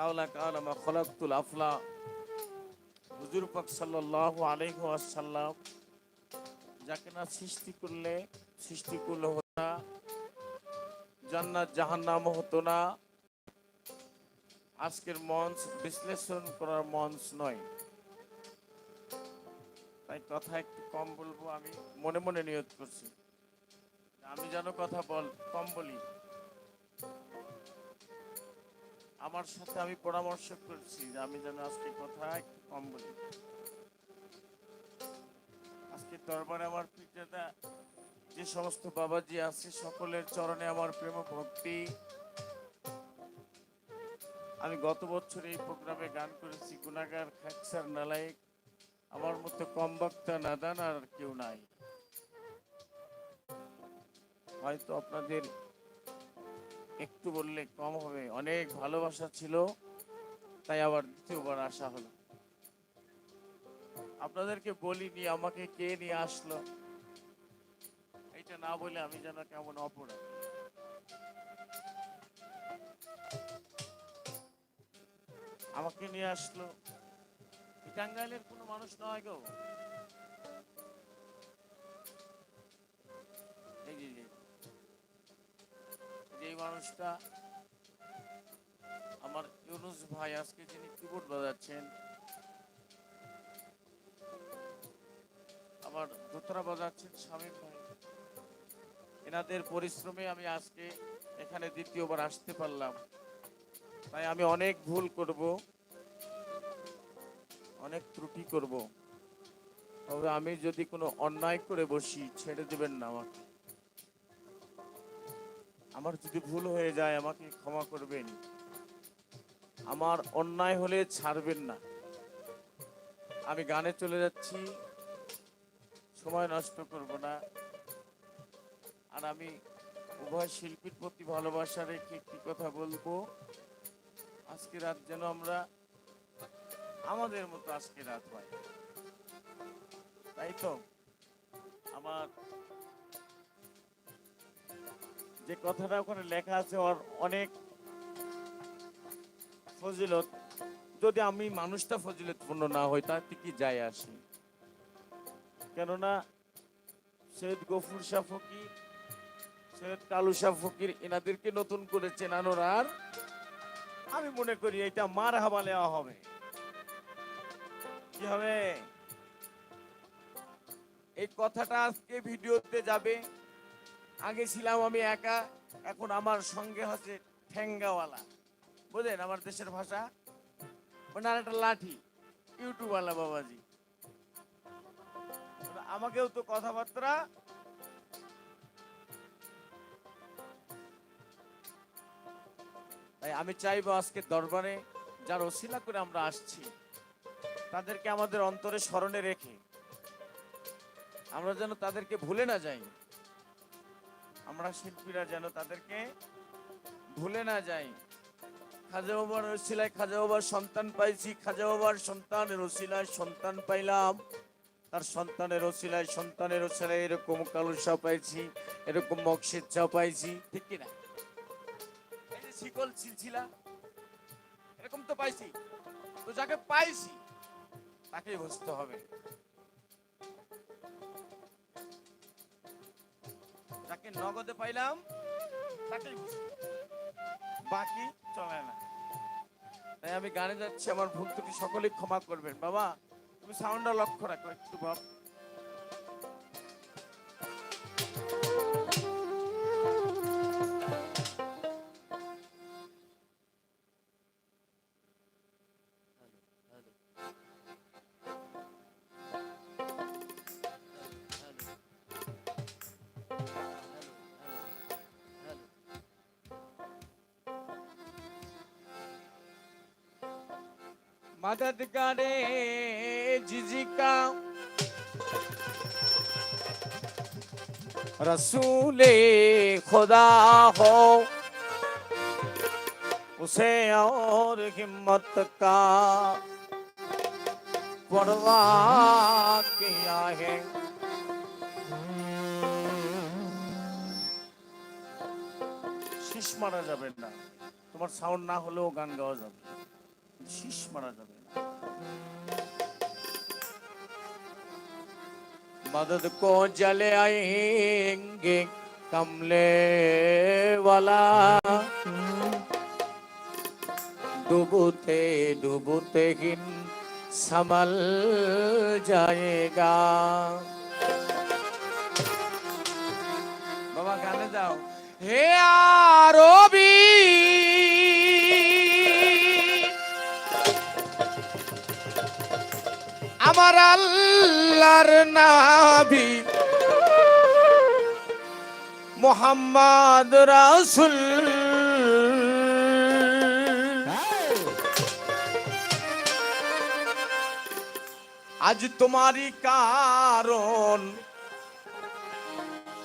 লাউলা কানা মা খলাকতুল আফলা। হুজুর পাক সাল্লাল্লাহু আলাইহি ওয়াসাল্লাম যাকে না সৃষ্টি করলে সৃষ্টি করলে হতো না, জান্নাত জাহান্নাম হতো না। আজকের মঞ্চ বিশ্লেষণ করার মঞ্চ নয়। তাই কথা একটু কম বলব, আমি মনে মনে নিয়ত করছি। আমি যেন কথা বল, কম বলি। আমার সাথে আমি পরামর্শ করছি যে আমি যেন আজকে কথা একটু কম বলি। আজকে দরবারে আমার পিতাটা যে সমস্ত বাবাজি আছে, সকলের চরণে আমার প্রেম ভক্তি। আমি গত বছর এই প্রোগ্রামে গান করেছি গুনাগার খাকসার নালায়েক। আমার মতো কম বক্তা নাদান আর কেউ নাই। হয়তো আপনাদের একটু বললে কম হবে। অনেক ভালোবাসা ছিল, তাই আবার দ্বিতীয়বার আসা হলো। আপনাদেরকে বলিনি, আমাকে কে নিয়ে আসলো? এটা না বলে আমি যেন কেমন অপরাধ। আমাকে নিয়ে আসলো। টাঙ্গাইলের কোনো মানুষ নয় গো। মানুষটা। আমার ইউনুস ভাই আজকে যিনি কিবোর্ড বাজাচ্ছেন আবার দোতরা বাজাচ্ছেন স্বামী ভাই। এনাদের পরিশ্রমে আমি আজকে এখানে দ্বিতীয়বার আসতে পারলাম। তাই আমি অনেক ভুল করব, অনেক ত্রুটি করব। তবে আমি যদি কোনো অন্যায় করে বসি, ছেড়ে দেবেন না আমাকে। আমার যদি ভুল হয়ে যায়, আমাকে ক্ষমা করবেন। আমার অন্যায় হলে ছাড়বেন না। আমি গানে চলে যাচ্ছি। সময় নষ্ট করব না। আর আমি উভয় শিল্পীর প্রতি ভালোবাসা রেখে একটি কথা বলব। আজকে রাত যেন আমরা আমাদের মতো আজকে রাত হয়। তাই তো? আমার যে কথাটা ওখানে লেখা আছে ওর অনেক ফজিলত। যদি আমি মানুষটা ফজিলতপূর্ণ না হই তাতে কি যায় আসি। কেননা সৈয়দ গফুর শাহ ফকির, সৈয়দ কালু শাহ ফকির এনাদেরকে নতুন করে চেনানোর আর আমি মনে করি এটা মার হাবা নেওয়া হবে। কি হবে? এই কথাটা আজকে ভিডিওতে যাবে। আগে ছিলাম আমি একা, এখন আমার সঙ্গে হচ্ছে ঠেঙ্গাওয়ালা। বুঝলেন? আমার দেশের ভাষা। ওনার একটা লাঠি, ইউটিউবওয়ালা বাবাজি। আমাকেও তো কথাবার্তা তাই আমি চাইব আজকে দরবারে যার অশিলা করে আমরা আসছি, তাদেরকে আমাদের অন্তরে স্মরণে রেখে আমরা যেন তাদেরকে ভুলে না যাই। আমরা শিল্পীরা যেন তাদেরকে ভুলে না যাই। খাজা বাবার রসিলায় খাজা বাবার সন্তান পাইছি, খাজা বাবার সন্তানের রসিলায় সন্তান পাইলাম। তার সন্তানের রসিলায় সন্তানের রসিলায় এরকম কালুসা পাইছি, এরকম মকসিদ পাইছি। ঠিক কিনা? এই যে শিকল সিলছিলা এরকম তো পাইছি। তো যাকে পাইছি, তাকেই বুঝতে হবে। যাকে নগদে পাইলাম। তাকেই বাকি? চলে না। তাই আমি গানে যাচ্ছি, আমার ত্রুটি সকলেই ক্ষমা করবেন। বাবা, তুমি সাউন্ডটা লক্ষ্য রাখো একটু, বাপ। मदद करे जिजिका रसूले खुदा हो उसे और हिम्मत का परवाह किया है শেষ মারা যাবে না তোমার সাউন্ড না হলেও গান গাওয়া যাবে শীষ মারা যাবে না मदद को जले आएंगे कमले वाला डूबते डूबते हिन संभल जाएगा বাবা গানে যাও হে আরবি আমার আল্লাহর নাবি। মোহাম্মদ রাসুল। আজ তোমারই কারণ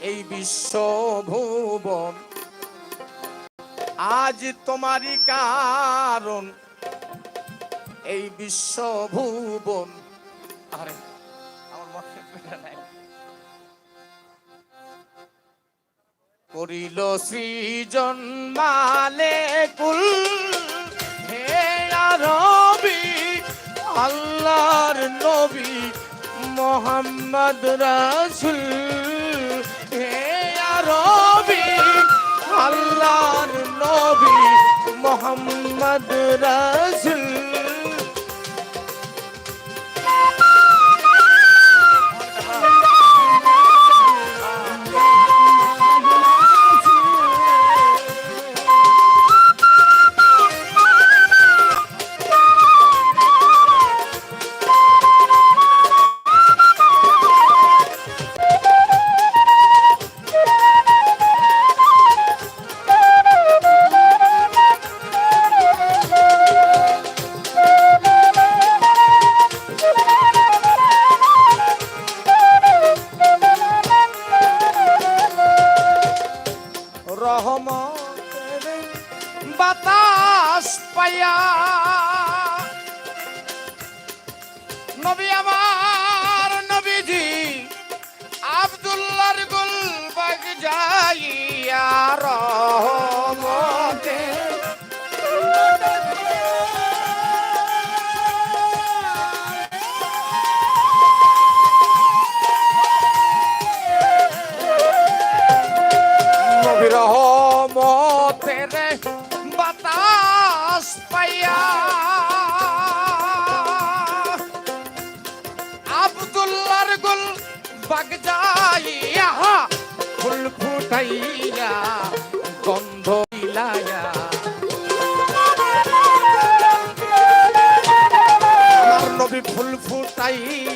এই বিশ্ব ভুবন আজ তোমারই কারণ এই বিশ্ব ভুবন আরে আমার মনে করিল সৃজন মালে কুল হে রবি আল্লাহর নবী মোহাম্মদ রাসুল। হে রবি আল্লাহর নবী মোহাম্মদ রাসুল।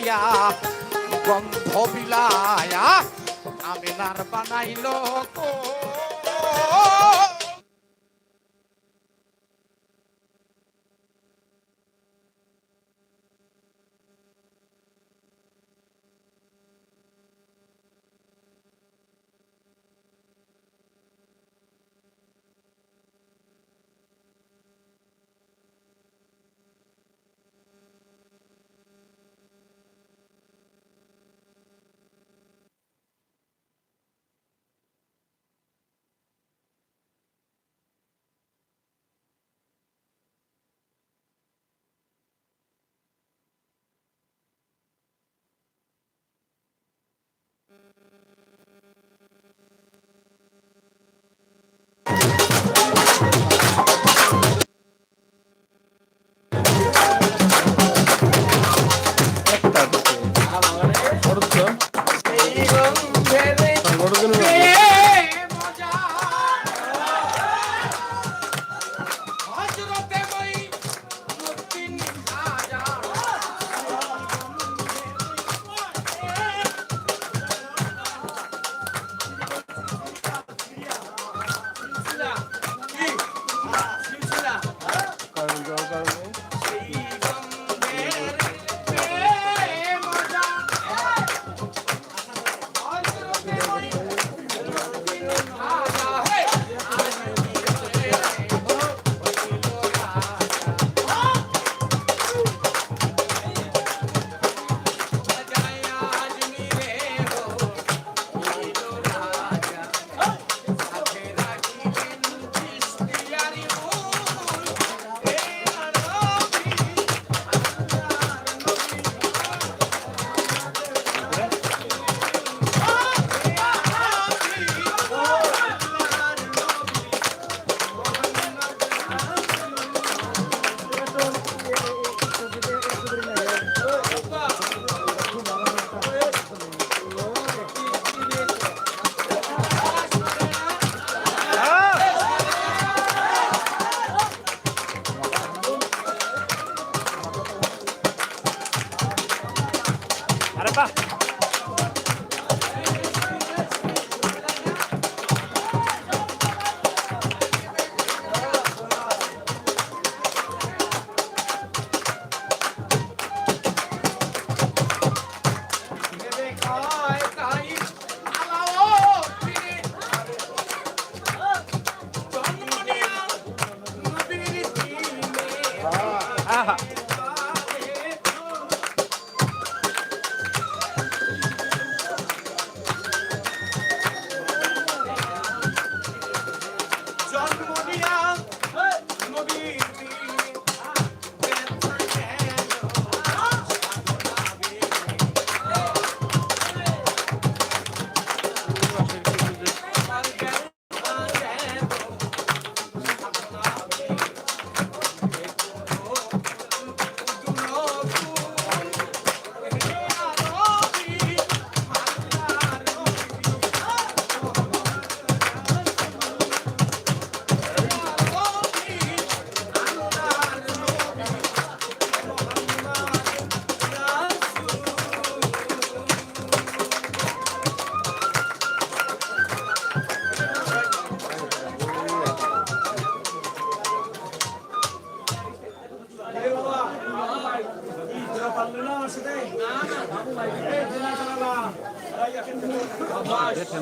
ফুটাইয়া গন্ধ বিলায়া আমিনার বানাইল কো। Right, just a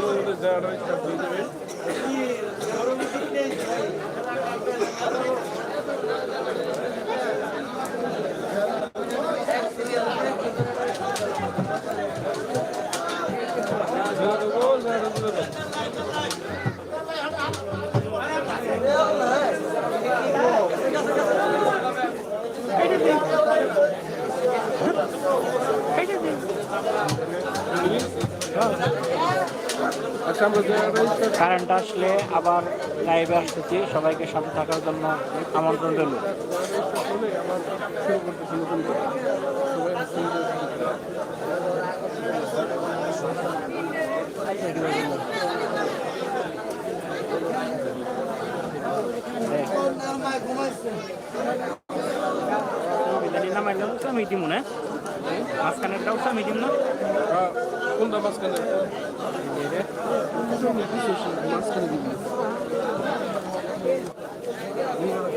little bit there, right, just a little bit. মালা লিব না যা পরে লিব এখন মালা লিব না। ভাই তো কিছু করে যাওয়ার ইচ্ছা হয়ে যাবে আচ্ছা আমরা যাওয়ার ইচ্ছা কারেন্ট আসলে আবার লাইভে আসতেছি, সবাইকে সাথে থাকার জন্য আমন্ত্রণ রইল। হলে আবার শুরু করতেছি নতুন করে সবাই হাসি নামাইলে উঠছে মিটিং মনে মাঝখানেরটা উঠছে মিটিং না হ্যাঁ